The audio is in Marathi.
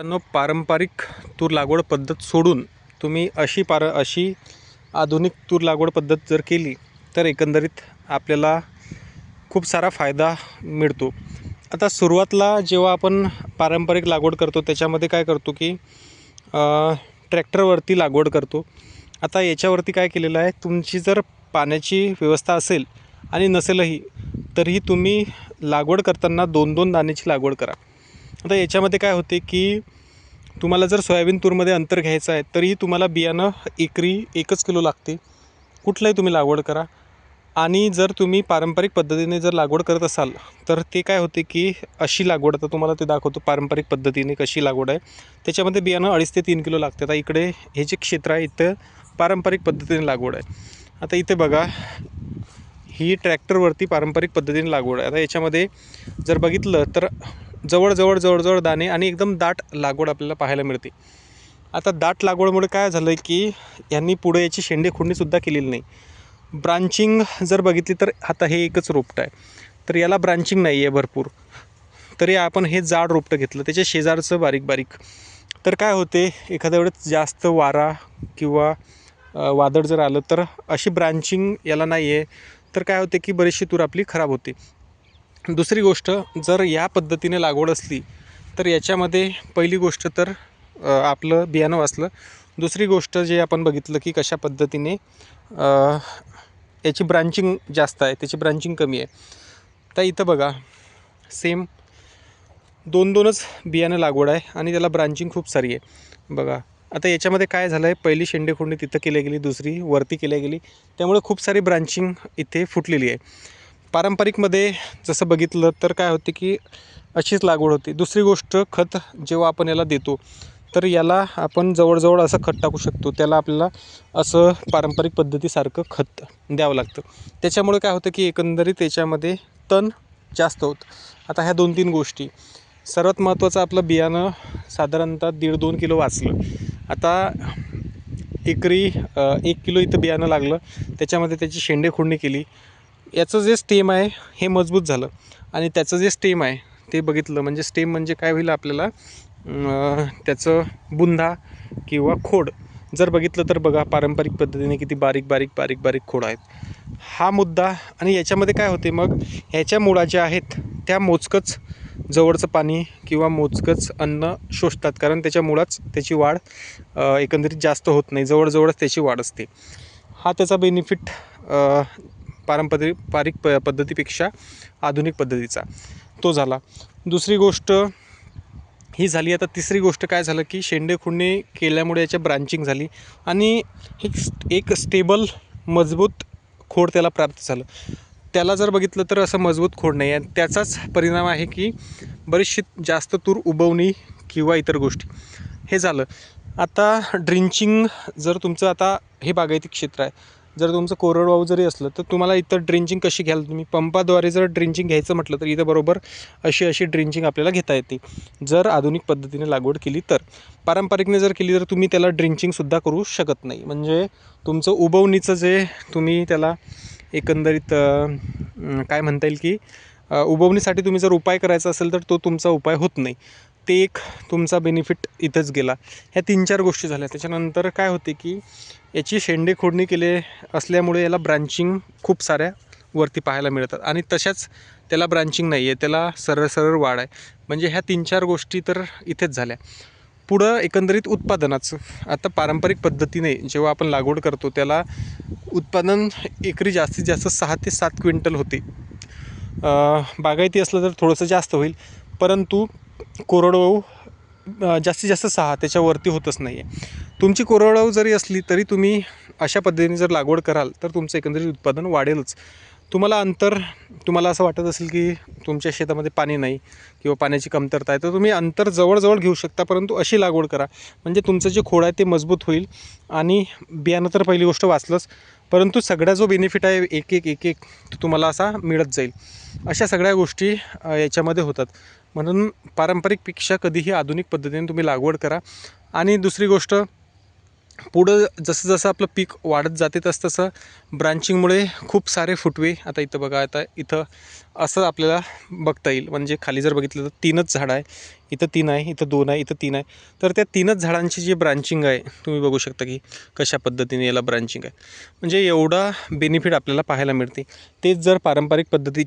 मित्रांनो पारंपरिक तूर लागवड पद्धत सोडून तुम्ही अशी पार अशी आधुनिक तूर लागवड पद्धत जर केली तर एकंदरीत आपल्याला खूप सारा फायदा मिळतो. आता सुरुवातला जेव्हा आपण पारंपरिक लागवड करतो त्याच्यामध्ये काय करतो की ट्रॅक्टरवरती लागवड करतो. आता याच्यावरती काय केलेलं आहे तुमची जर पाण्याची व्यवस्था असेल आणि नसेलही तरीही तुम्ही लागवड करताना दोन दोन दाण्याची लागवड करा. आता याच्यामध्ये काय होते की तुम्हाला जर सोयाबीन तूरमध्ये अंतर घ्यायचं आहे तरीही तुम्हाला बियाणं एकरी एकच किलो लागते. कुठलंही तुम्ही लागवड करा. आणि जर तुम्ही पारंपरिक पद्धतीने जर लागवड करत असाल तर ते काय होते की अशी लागवड आता तुम्हाला ते दाखवतो पारंपरिक पद्धतीने कशी लागवड आहे. त्याच्यामध्ये बियाणं अडीच ते तीन किलो लागते. आता इकडे हे जे क्षेत्र आहे इथं पारंपरिक पद्धतीने लागवड आहे. आता इथे बघा ही ट्रॅक्टरवरती पारंपरिक पद्धतीने लागवड आहे. आता याच्यामध्ये जर बघितलं तर जवळजवळ जवळजवळ दाणे आणि एकदम दाट लागवड आपल्याला पाहायला मिळते. आता दाट लागवडमुळे काय झालं आहे की यांनी पुढे याची शेंडे खुडणीसुद्धा केलेली नाही. ब्रांचिंग जर बघितली तर आता हे एकच रोपटं आहे. तर याला ब्रांचिंग नाही आहे भरपूर. तरी आपण हे जाड रोपटं घेतलं त्याच्या शेजारचं बारीक बारीक. तर काय होते एखाद्या वेळेस जास्त वारा किंवा वादळ जर आलं तर अशी ब्रांचिंग याला नाही आहे तर काय होते की बरीचशी तूर आपली खराब होते. दुसरी गोष्ट जर या पद्धतीने लागवड असली तर याच्यामध्ये पहिली गोष्ट तर आपलं बियाणं वाचलं. दुसरी गोष्ट जे आपण बघितलं की कशा पद्धतीने याची ब्रांचिंग जास्त आहे त्याची ब्रांचिंग कमी आहे. तर इथं बघा सेम दोन दोनच बियाणं लागवड आहे आणि त्याला ब्रांचिंग खूप सारी आहे. बघा आता याच्यामध्ये काय झालं आहे पहिली शेंडेखोंडी तिथं केली गेली दुसरी वरती केली गेली त्यामुळे खूप सारी ब्रांचिंग इथे फुटलेली आहे. पारंपरिकमध्ये जसं बघितलं तर काय होते की अशीच लागवड होती. दुसरी गोष्ट खत जेव्हा आपण याला देतो तर याला आपण जवळजवळ असं खत टाकू शकतो. त्याला आपल्याला असं पारंपरिक पद्धतीसारखं खत द्यावं लागतं. त्याच्यामुळे काय होतं की एकंदरीत त्याच्यामध्ये तण जास्त होतं. आता ह्या दोन तीन गोष्टी. सर्वात महत्त्वाचं आपलं बियाणं साधारणतः दीड दोन किलो वाचलं. आता एकरी एक किलो इथं बियाणं लागलं. त्याच्यामध्ये त्याची शेंडे खोडणी केली. याचं जे स्टेम आहे हे मजबूत झालं. आणि त्याचं जे स्टेम आहे ते बघितलं. म्हणजे स्टेम म्हणजे काय होईल आपल्याला? त्याचं बुंधा किंवा खोड. जर बघितलं तर बघा पारंपरिक पद्धतीने किती बारीक बारीक बारीक बारीक खोड आहेत. हा मुद्दा आणि याच्यामध्ये काय होते मग? ह्याच्या मुळा ज्या आहेत त्या मोजकंच जवळचं पाणी किंवा मोजकंच अन्न शोषतात. कारण त्याच्या मुळाच त्याची वाढ एकंदरीत जास्त होत नाही. जवळजवळच त्याची वाढ असते. हा त्याचा बेनिफिट पारंपरिक पारिक प पद्धतीपेक्षा आधुनिक पद्धतीचा. तो झाला. दुसरी गोष्ट ही झाली. आता तिसरी गोष्ट काय झालं की शेंडे खुडणे केल्यामुळे याच्या ब्रांचिंग झाली आणि एक एक स्टेबल मजबूत खोड त्याला प्राप्त झालं. त्याला जर बघितलं तर असं मजबूत खोड नाही आहे त्याचाच परिणाम आहे की बरीचशी जास्त तूर उबवणी किंवा इतर गोष्टी. हे झालं. आता ड्रिंचिंग जर तुमचं आता हे बागायती क्षेत्र आहे जर तुमचं कोरडवाहू जरी असलं तर तुम्हाला इथं ड्रिंचिंग कशी घ्याल तुम्ही? पंपाद्वारे जर ड्रिंचिंग घ्यायचं म्हटलं तर इथं बरोबर अशी अशी ड्रिंचिंग आपल्याला घेता येते. जर आधुनिक पद्धतीने लागवड केली तर. पारंपरिकने जर केली तर तुम्ही त्याला ड्रिंचिंगसुद्धा करू शकत नाही. म्हणजे तुमचं उबवणीचं जे तुम्ही त्याला एकंदरीत काय म्हणता येईल की उबवणीसाठी तुम्ही जर उपाय करायचा असेल तर तो तुमचा उपाय होत नाही. ते एक तुमचा बेनिफिट इथंच गेला. ह्या तीन चार गोष्टी झाल्या. त्याच्यानंतर काय होते की याची शेंडे खोडणी केले असल्यामुळे याला ब्रांचिंग खूप साऱ्या वरती पाहायला मिळतात. आणि तशाच त्याला ब्रांचिंग नाही आहे त्याला सरळ सरळ वाढ आहे. म्हणजे ह्या तीन चार गोष्टी तर इथेच झाल्या. पुढं एकंदरीत उत्पादनाचं. आता पारंपरिक पद्धतीने जेव्हा आपण लागवड करतो त्याला उत्पादन एकरी जास्तीत जास्त सहा ते सात क्विंटल होते. बागायती असलं तर थोडंसं जास्त होईल. परंतु कोरडवाहू जास्तीत जास्त सहा त्याच्यावरती होतच नाही आहे तुमची कोरडवाहू जरी असली तरी तुम्ही अशा पद्धतीने जर लागवड कराल तर तुमचं एकंदरीत उत्पादन वाढेलच. तुम्हाला अंतर तुम्हाला असं वाटत असेल की तुमच्या शेतामध्ये पाणी नाही किंवा पाण्याची कमतरता आहे तर तुम्ही अंतर जवळजवळ घेऊ शकता परंतु अशी लागवड करा. म्हणजे तुमचं जे खोड आहे ते मजबूत होईल आणि बियाणं तर पहिली गोष्ट वाचलंच परंतु सगळा जो बेनिफिट आहे एक एक एक एक तो तुम्हाला असा मिळत जाईल. अशा सगळ्या गोष्टी याच्यामध्ये होतात. म्हणून पारंपरिकपेक्षा कधीही आधुनिक पद्धतीने तुम्ही लागवड करा. आणि दुसरी गोष्ट पुढं जसं जसं आपलं पीक वाढत जाते तसं तसं ब्रांचिंगमुळे खूप सारे फुटवे आता इथं बघा आता इथं असं आपल्याला बघता येईल. म्हणजे खाली जर बघितलं तर तीनच झाडं आहे. इथं तीन आहे इथं दोन आहे इथं तीन आहे. तर त्या तीनच झाडांची जी ब्रांचिंग आहे तुम्ही बघू शकता की कशा पद्धतीने याला ब्रांचिंग आहे. म्हणजे एवढा बेनिफिट आपल्याला पाहायला मिळते. तेच जर पारंपरिक पद्धतीची